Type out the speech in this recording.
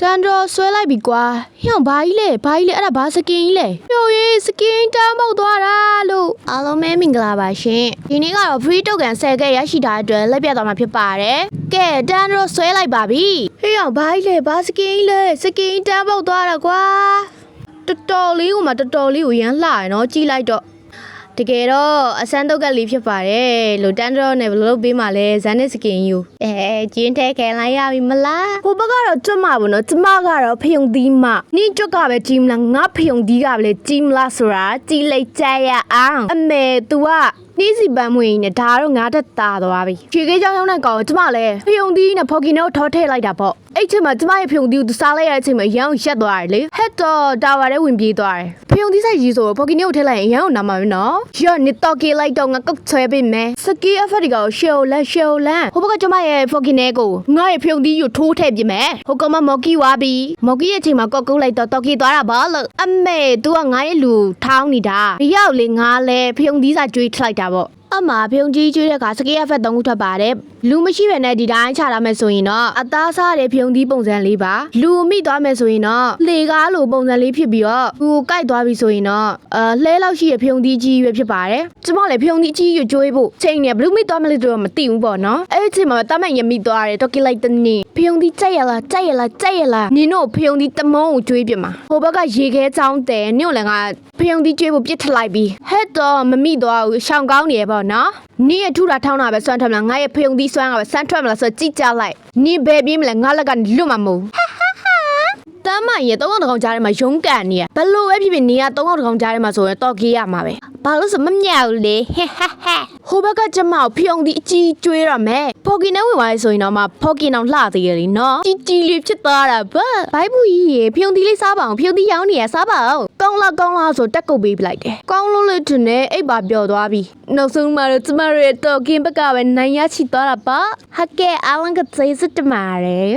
တန်တော်ဆွဲလိုက်ပြီကွာဟျောင်ဘာကြီးလဲဘာကြီးလဲအဲ့ဒါဘာစကင်ကြီးလဲပြိုရေးစကင်တန်းပေါက်သွားတာလို့အားလုံးပဲမင်္ဂလာပါရှင်ဒီနေ့ကတော့ free token 10ကရရှိတာအတွက်လက်ပြသွားမှာဖြစ်ပါတယ်ကဲတန်တော်ဆွဲလိုက်ပါပြီဟျောင်ဘာကြီးလဲဘာစကင်ကြီးလဲစကင်တန်းပေါက်သွားတာကွာတော်တော်လေးကမှတော်တော်လေးကိုရမ်းလှရနော်ကြည့်လိုက်တော့ တကယ်တော့အစမ်းတုတ်ကလေးဖြစ်ပါတယ်လို့တန်တော့နဲ့ဘယ်လိုလုပ်ပေးမှလဲဇန်နစ်စကင်ယူအဲကျင်းထဲခဲလိုက်ရပြီမလားဟိုဘက်ကတော့ကျွတ်မှာပေါ့နော်ကျမကတော့ဖယုံသီးမနင်းကျွတ်ကပဲကြီးမလားငါဖယုံသီးကပဲလေကြီးမလားဆိုတာကြီးလိုက်ကြရအောင်အမေ तू ကနှီးစီပန်းမွေးနဲ့ဒါတော့ငါတက်တာသွားပြီဖြေကေးကြောင်းရောက်တဲ့ကောင်ကကျမလည်းဖယုံသီးနဲ့ဖော်ကီနိုထောထည့်လိုက်တာပေါ့ အဲ့ချိန်မှာကျမရဲ့ဖယုံသီးကိုသူစားလိုက်ရတဲ့အချိန်မှာရန်ကိုရက်သွားတယ်လေဟက်တော့တာဝါထဲဝင်ပြေးသွားတယ်ဖယုံသီးဆိုင်ကြီးဆိုတော့ဖော်ကီနိုကိုထည့်လိုက်ရင်ရန်ကိုနာမှာပဲနော်ရော့နစ်တော့ကေးလိုက်တော့ငါကုတ်ဆွဲပေးမယ်စကီအဖက်ဒီကောင်ရှေလန်ရှေလန်ဟိုဘက်ကကျမရဲ့ဖော်ကီနိုကိုငါရဲ့ဖယုံသီးကိုထိုးထည့်ပြမယ်ဟိုကောင်မမော်ကီဝါပြီမော်ကီရဲ့အချိန်မှာကော့ကုတ်လိုက်တော့တော့ကီသွားတာပါလို့အမေ तू ကငါရဲ့လူထောင်းနေတာဒီရောက်လေငါလဲဖယုံသီးစာကျွေးထလိုက်တာပေါ့အမဖုံကြီးကျွေးတဲ့ကစကေးအဖက်သုံးခုထွက်ပါတယ် လူမရှိပဲနဲ့ဒီတိုင်းချလာမယ်ဆိုရင်တော့အသားစားတဲ့ဖုံသီးပုံစံလေးပါလူမိသွားမယ်ဆိုရင်တော့လေကားလိုပုံစံလေးဖြစ်ပြီးတော့သူကိုကြိုက်သွားပြီဆိုရင်တော့အဲလှဲလောက်ရှိတဲ့ဖုံသီးကြီးပဲဖြစ်ပါတယ်ကျမလည်းဖုံသီးကြီးရွကျွေးဖို့ချိန်နေဘလူးမိသွားမလို့တော့မသိဘူးပေါ့နော်အဲ့ဒီချိန်မှာတမန်ရမိသွားတယ်တော့ကိလိုက်တဲ့နေ့ဖုံသီးကြိုက်ရလားကြိုက်ရလားကြိုက်ရလားနင်တို့ဖုံသီးတမုံကိုကျွေးပြမှာဟိုဘက်ကရေခဲချောင်းတယ်နင်တို့လည်းငါဖုံသီးကျွေးဖို့ပြစ်ထလိုက်ပြီးဟဲ့တော့မမိသွားဘူးရှောင်ကောင်းနေရပေါ့နော်နင်းရထူတာထောင်းတာပဲစွမ်းထွက်မလားငါရဲ့ဖယုံသီးစွမ်းကပဲစမ်းထွက်မလားဆိုတော့ကြည့်ကြလိုက်နင်းဘယ်ပြေးမလဲငါလက်ကနေလွတ်မှာမဟုတ် တမ်းမရဲ့သုံးအောင်တစ်ကောင်ကြားထဲမှာရုံးကန်နေရဘလို့ပဲဖြစ်ဖြစ်နေရသုံးအောင်တစ်ကောင်ကြားထဲမှာဆိုရင်တော့ကေးရမှာပဲဘာလို့ဆိုမမြောက်လေဟဲ့ဟဲ့ဟဲ့ဟိုဘက်ကကျမကိုဖယုံသီးအကြီးကျွေးရမယ်ဖော်ကင်နဲ့ဝင်သွားရဆိုရင်တော့မှဖော်ကင်အောင်လှသေးရလीနော်ကြီးကြီးလေးဖြစ်သွားတာဗတ်ဘိုက်ဘူးကြီးရေဖယုံသီးလေးစားပါအောင်ဖယုံသီးရောင်းနေရစားပါအောင်ကောင်းလားကောင်းလားဆိုတက်ကုတ်ပေးပလိုက်တယ်ကောင်းလို့လို့ထင်နေအိပ်ပါပျော်သွားပြီနောက်ဆုံးမှာတော့ကျမတို့ရဲ့တော့ကင်းဘက်ကပဲနိုင်ရချီသွားတာပါဟကဲအားလုံးကကျေးဇူးတင်ပါတယ်